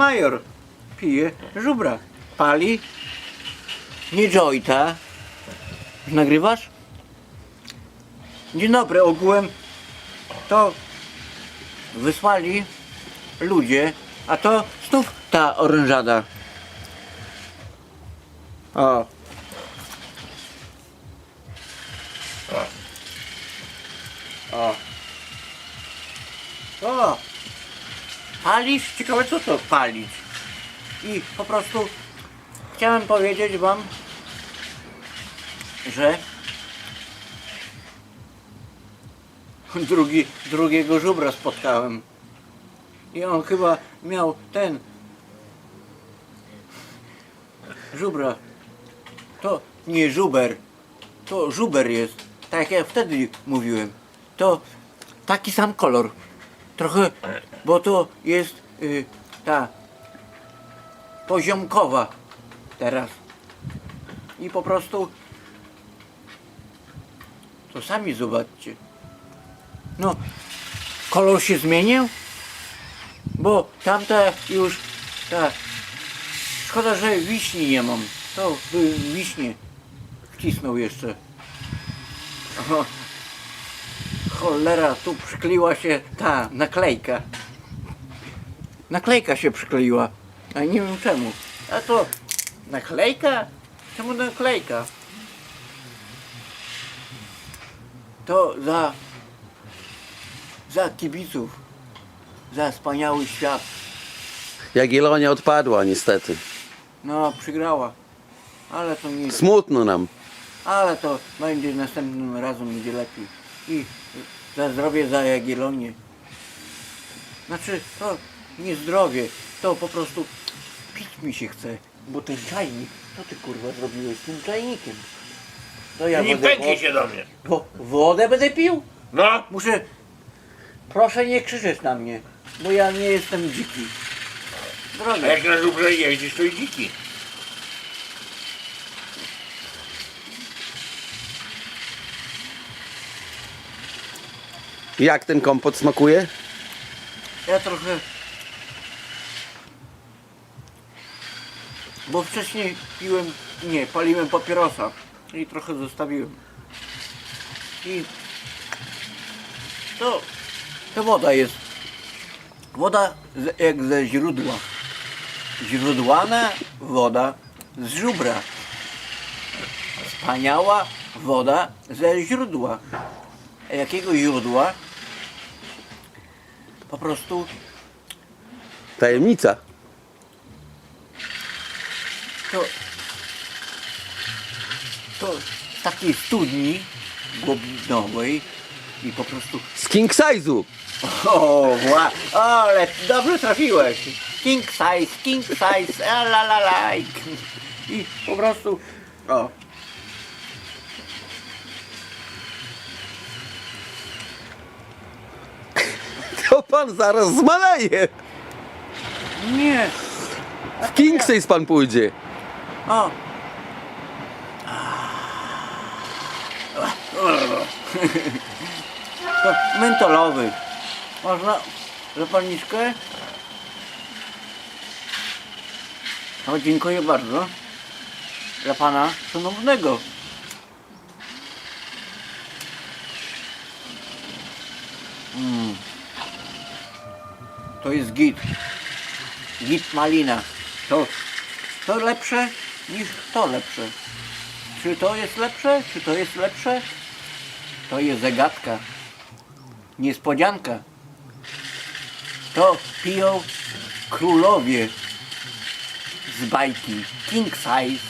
major pije żubra. Pali. Nie jointa. Nagrywasz? Dzień dobry, ogółem to wysłali ludzie, a to znów ta orężada. O. O. O. Palisz? Ciekawe co to palić. I po prostu chciałem powiedzieć wam, że drugi, drugiego żubra spotkałem. I on chyba miał ten żubra. To nie żuber, to żuber jest. Tak jak ja wtedy mówiłem. To taki sam kolor. Trochę, bo to jest y, ta poziomkowa teraz. I po prostu to sami zobaczcie. No, kolor się zmienił? Bo tamte już, tak. Szkoda, że wiśni nie mam. To by wiśnie wcisnął jeszcze. Cholera, tu przykleiła się ta naklejka. Naklejka się przykleiła. A nie wiem czemu. A to naklejka? Czemu naklejka? To za za kibiców, za wspaniały świat. Jagiellonia odpadła niestety. No, przygrała. Ale to nic. Smutno nam. Ale to będzie następnym razem będzie lepiej. I za zdrowie, za Jagiellonię. Znaczy, to nie zdrowie, to po prostu pić mi się chce. Bo ten czajnik, co ty kurwa zrobiłeś z tym czajnikiem? To ja Nie będę się do mnie. wo- wodę będę pił? No, Muszę. Proszę nie krzyczeć na mnie, bo ja nie jestem dziki. a jak na żubrze jeździsz, to i dziki. Jak ten kompot smakuje? Ja trochę. Bo wcześniej piłem. Nie, paliłem papierosa. I trochę zostawiłem. I. To. To woda jest. Woda z, jak ze źródła. Źródłana woda z żubra. Wspaniała woda ze źródła. Jakiego źródła? Po prostu Tajemnica. to, to z takiej studni głębinowej i po prostu Z king size'u. o, wła, ale dobrze trafiłeś king size, king size, a la la la i i po prostu o, To pan zaraz zmaleje. nie W king size pan pójdzie. o to mentolowy można zapalniczkę o, dziękuję bardzo dla pana szanownego Mm. To jest git. Git malina. To, to lepsze niż to lepsze. Czy to jest lepsze? Czy to jest lepsze? To jest zagadka. Niespodzianka. To piją królowie z bajki. King size.